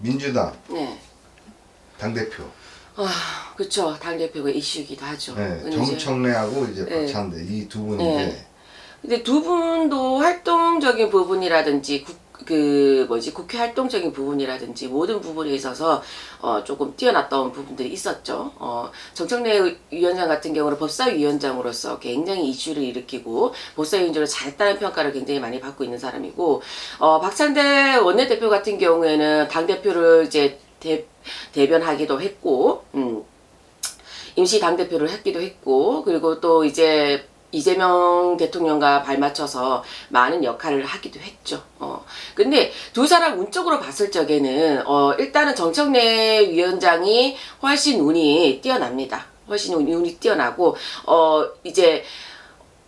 민주당 네. 당 대표 아, 그쵸. 당대표가 이슈이기도 하죠. 네, 근데 이제- 정청래하고 이제 네. 박찬대 이 두 분인데 네. 근데 두 분도 활동적인 부분이라든지 국, 그 뭐지 국회 활동적인 부분이라든지 모든 부분에 있어서 어 조금 뛰어났던 부분들이 있었죠. 어 정청래 위원장 같은 경우는 법사위원장으로서 굉장히 이슈를 일으키고 법사위원장으로 잘했다는 평가를 굉장히 많이 받고 있는 사람이고 어 박찬대 원내대표 같은 경우에는 당 대표를 이제 대, 대변하기도 했고 음. 임시 당대표를 했기도 했고, 그리고 또 이제 이재명 대통령과 발맞춰서 많은 역할을 하기도 했죠. 어. 근데 두 사람 운적으로 봤을 적에는, 어, 일단은 정청래 위원장이 훨씬 운이 뛰어납니다. 훨씬 운이, 뛰어나고, 어, 이제,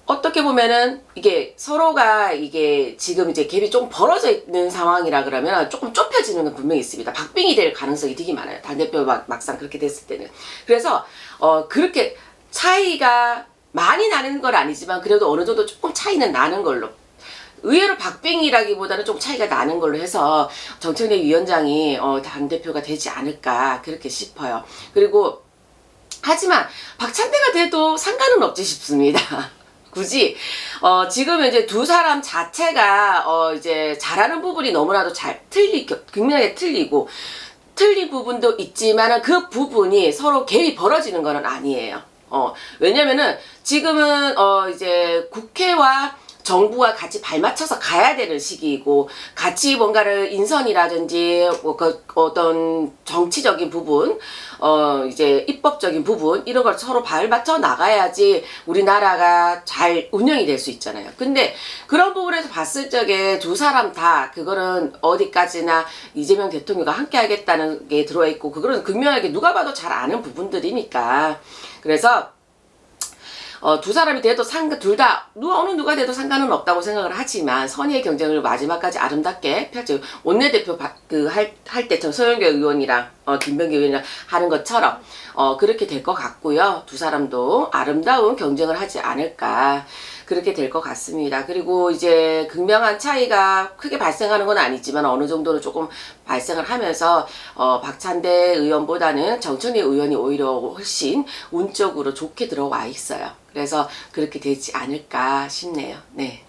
어떻게 보면은 이게 서로가 이게 지금 이제 갭이 좀 벌어져 있는 상황이라 그러면 조금 좁혀지는 건 분명히 있습니다. 박빙이 될 가능성이 되게 많아요. 당대표 막, 막상 그렇게 됐을 때는. 그래서 어 그렇게 차이가 많이 나는 건 아니지만 그래도 어느 정도 조금 차이는 나는 걸로 의외로 박빙이라기보다는 좀 차이가 나는 걸로 해서 정청래 위원장이 어, 당대표가 되지 않을까 그렇게 싶어요. 그리고 하지만 박찬대가 돼도 상관은 없지 싶습니다. 굳이 어 지금 이제 두 사람 자체가 어 이제 잘하는 부분이 너무나도 잘 틀리 극명하게 틀리고 틀린 부분도 있지만은 그 부분이 서로 갭이 벌어지는 거는 아니에요. 어 왜냐면은 지금은 어 이제 국회와 정부가 같이 발맞춰서 가야 되는 시기이고 같이 뭔가를 인선이라든지 뭐 그 어떤 정치적인 부분 어 이제 입법적인 부분 이런 걸 서로 발맞춰 나가야지 우리나라가 잘 운영이 될 수 있잖아요. 근데 그런 부분에서 봤을 적에 두 사람 다 그거는 어디까지나 이재명 대통령과 함께 하겠다는 게 들어와 있고 그거는 극명하게 누가 봐도 잘 아는 부분들이니까 그래서 어, 두 사람이 돼도 상관, 둘 다, 누가, 어느 누가 돼도 상관은 없다고 생각을 하지만, 선의의 경쟁을 마지막까지 아름답게 펼쳐, 원내대표, 바- 그, 할, 할 때처럼 서영교 의원이랑, 어, 김병기 의원이랑 하는 것처럼, 어, 그렇게 될 것 같고요. 두 사람도 아름다운 경쟁을 하지 않을까. 그렇게 될 것 같습니다. 그리고 이제 극명한 차이가 크게 발생하는 건 아니지만 어느 정도는 조금 발생을 하면서 어, 박찬대 의원보다는 정청래 의원이 오히려 훨씬 운적으로 좋게 들어와 있어요. 그래서 그렇게 되지 않을까 싶네요. 네.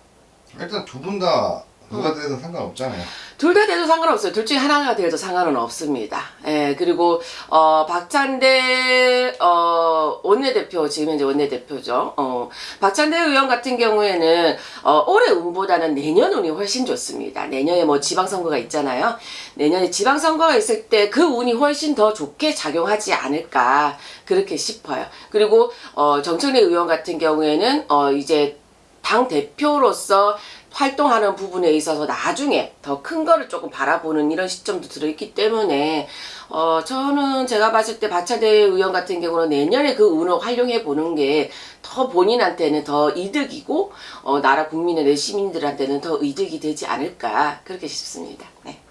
일단 두 분 다 누가 음. 되든 상관없잖아요. 둘 다 돼도 상관없어요. 둘 중에 하나가 돼도 상관은 없습니다. 예, 그리고, 어, 박찬대, 어, 원내대표, 지금 이제 원내대표죠. 어, 박찬대 의원 같은 경우에는, 어, 올해 운보다는 내년 운이 훨씬 좋습니다. 내년에 뭐 지방선거가 있잖아요. 내년에 지방선거가 있을 때 그 운이 훨씬 더 좋게 작용하지 않을까, 그렇게 싶어요. 그리고, 어, 정청래 의원 같은 경우에는, 어, 이제, 당 대표로서 활동하는 부분에 있어서 나중에 더 큰 거를 조금 바라보는 이런 시점도 들어있기 때문에 어 저는 제가 봤을 때 박찬대 의원 같은 경우는 내년에 그 운을 활용해 보는 게 더 본인한테는 더 이득이고 어 나라 국민의 내 시민들한테는 더 이득이 되지 않을까 그렇게 싶습니다. 네.